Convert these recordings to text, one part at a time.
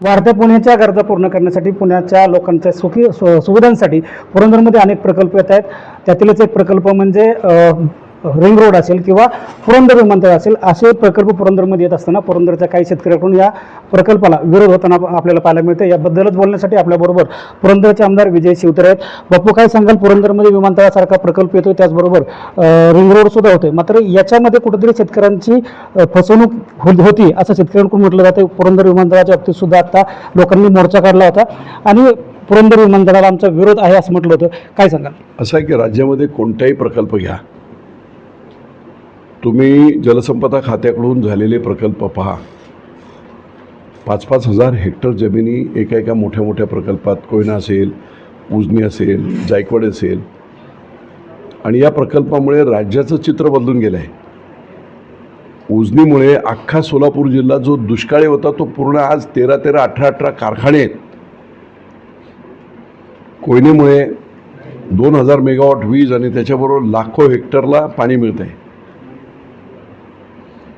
वाढत्या पुण्याच्या गरजा पूर्ण करण्यासाठी पुण्याच्या लोकांच्या सुखी सु सुविधांसाठी पुरंदरमध्ये अनेक प्रकल्प येत आहेत. त्यातीलच एक प्रकल्प म्हणजे रिंग रोड असेल किंवा पुरंदर विमानतळ असेल असे प्रकल्प पुरंदरमध्ये येत असताना पुरंदरच्या काही शेतकऱ्याकडून या प्रकल्पाला विरोध होताना आपल्याला पाहायला मिळतं याबद्दलच बोलण्यासाठी आपल्याबरोबर पुरंदरचे आमदार विजय शिवतरे आहेत. बापू काय सांगाल? पुरंदरमध्ये विमानतळासारखा प्रकल्प येतो त्याचबरोबर रिंग रोड सुद्धा होते मात्र याच्यामध्ये कुठेतरी शेतकऱ्यांची फसवणूक हो- होती असं शेतकऱ्यांकडून म्हटलं जातं पुरंदर विमानतळाच्या बाबतीत सुद्धा आता लोकांनी मोर्चा काढला होता. आणि पुरंदर विमानतळाला आमचा विरोध आहे असं म्हटलं होतं. काय सांगाल? असं आहे की राज्यामध्ये कोणताही प्रकल्प घ्या. तुम्ही जलसंपदा खात्याकडून झालेले प्रकल्प पहा. पाच पाच हजार हेक्टर जमिनी एका एका मोठ्या मोठ्या प्रकल्पात कोयना असेल उजनी असेल जायकवाड असेल. आणि या प्रकल्पामुळे राज्याचं चित्र बदलून गेलं आहे उजनीमुळे अख्खा सोलापूर जिल्हा जो दुष्काळी होता तो पूर्ण आज तेरा तेरा अठरा अठरा कारखाने आहेत. कोयनेमुळे दोन हजार मेगावॉट वीज आणि त्याच्याबरोबर लाखो हेक्टरला पाणी मिळत आहे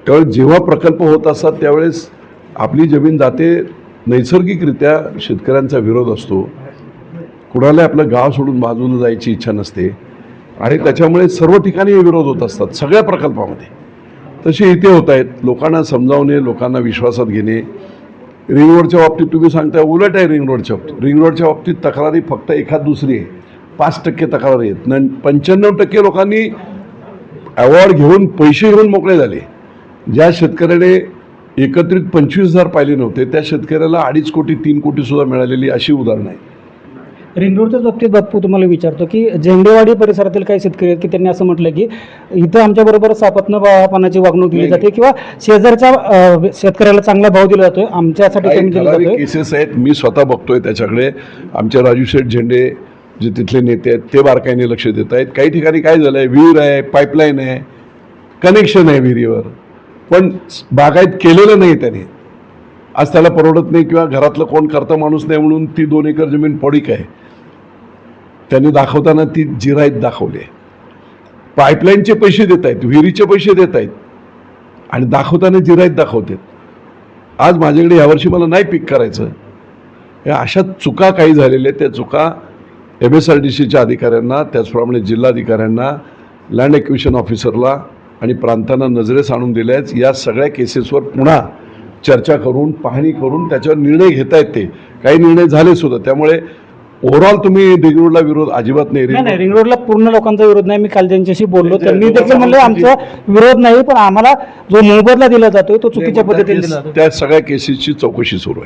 त्यावेळेस जेव्हा प्रकल्प होत असतात त्यावेळेस आपली जमीन जाते नैसर्गिकरित्या शेतकऱ्यांचा विरोध असतो. कुणालाही आपलं गाव सोडून बाजूला जायची इच्छा नसते. आणि त्याच्यामुळे सर्व ठिकाणी विरोध होत असतात सगळ्या प्रकल्पामध्ये. तसे इथे होत आहेत. लोकांना समजावणे लोकांना विश्वासात घेणे. रिंग रोडच्या बाबतीत तुम्ही सांगता उलट आहे रिंग रोडच्या बाबतीत. रिंग रोडच्या बाबतीत तक्रारी फक्त एखाद दुसरी आहे. पाच टक्के तक्रारी आहेत. न पंच्याण्णव टक्के लोकांनी अवॉर्ड घेऊन पैसे घेऊन मोकळे झाले. ज्या शेतकऱ्याने एकत्रित पंचवीस हजार पाहिले नव्हते त्या शेतकऱ्याला अडीच कोटी तीन कोटी सुद्धा मिळालेली अशी उदाहरणं आहेत. रिंग रोडच्याच बाबतीत बाप्पू तुम्हाला विचारतो की झेंडेवाडी परिसरातील काही शेतकरी आहेत की त्यांनी असं म्हटलं की इथं आमच्याबरोबर सापत्न पानाची वागणूक दिली जाते किंवा शेजारच्या शेतकऱ्याला चांगला भाव दिला जातोय आमच्यासाठी कमी दिला जातोय. केसेस आहेत मी स्वतः बघतोय त्याच्याकडे. आमचे राजू शेठ झेंडे जे तिथले नेते आहेत ते बारकाईने लक्ष देत आहेत. काही ठिकाणी काय झालं आहे विहीर आहे पाईपलाईन आहे कनेक्शन आहे विहिरीवर. पण बागायत केलेलं नाही त्याने. आज त्याला परवडत नाही किंवा घरातलं कोण करता माणूस नाही म्हणून ती दोन एकर जमीन पडीक आहे. त्यांनी दाखवताना ती जिरायत दाखवली आहे. पाईपलाईनचे पैसे देत आहेत विहिरीचे पैसे देत आहेत आणि दाखवताना जिरायत दाखवतात आज माझ्याकडे यावर्षी मला नाही पीक करायचं. या अशा चुका काही झालेल्या आहेत. त्या चुका एम एस आर डी सीच्या अधिकाऱ्यांना त्याचप्रमाणे जिल्हाधिकाऱ्यांना लँड एक्विशन ऑफिसरला आणि प्रांतांना नजरेस आणून दिल्या आहेत या सगळ्या केसेसवर पुन्हा चर्चा करून पाहणी करून त्याच्यावर निर्णय घेता येत ते काही निर्णय झाले सुद्धा. त्यामुळे ओव्हरऑल तुम्ही रिंगरोडला विरोध अजिबात नाही नाही नाही रिंग रिंग रोडला पूर्ण लोकांचा विरोध नाही. मी काल त्यांच्याशी बोललो त्यांनी नाही, देखील म्हणले आमचा विरोध नाही पण आम्हाला जो मोबदला दिला जातोय तो चुकीच्या पद्धतीने दिला जातो त्या सगळ्या केसेसची चौकशी सुरू आहे.